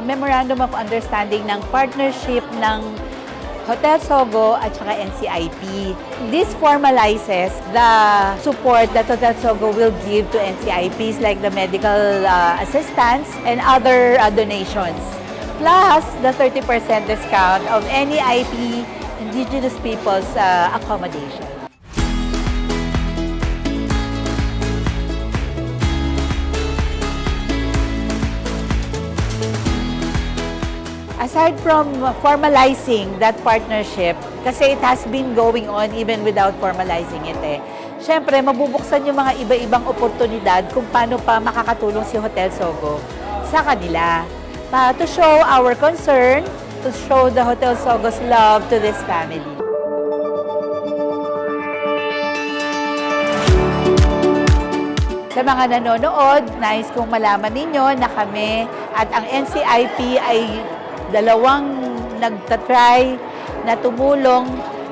memorandum of understanding ng partnership ng Hotel Sogo at saka NCIP. This formalizes the support that Hotel Sogo will give to NCIPs like the medical uh, assistance and other uh, donations. Plus the 30% discount of any IP indigenous people's uh, accommodation. Aside from formalizing that partnership, kasi it has been going on even without formalizing it eh. Siyempre, mabubuksan yung mga iba-ibang oportunidad kung paano pa makakatulong si Hotel Sogo sa kanila. Pa, to show our concern, to show the Hotel Sogo's love to this family. Sa mga nanonood, nais kong malaman ninyo na kami at ang NCIP ay dalawang nagtatry na tumulong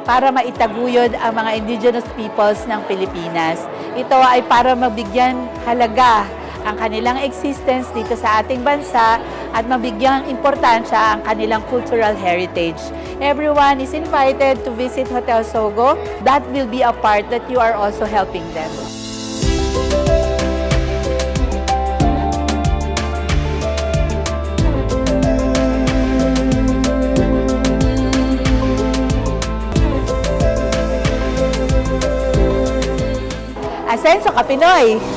para maitaguyod ang mga indigenous peoples ng Pilipinas. Ito ay para mabigyan halaga ang kanilang existence dito sa ating bansa at mabigyan importansya ang kanilang cultural heritage. Everyone is invited to visit Hotel Sogo. That will be a part that you are also helping them. Asenso Kapinoy!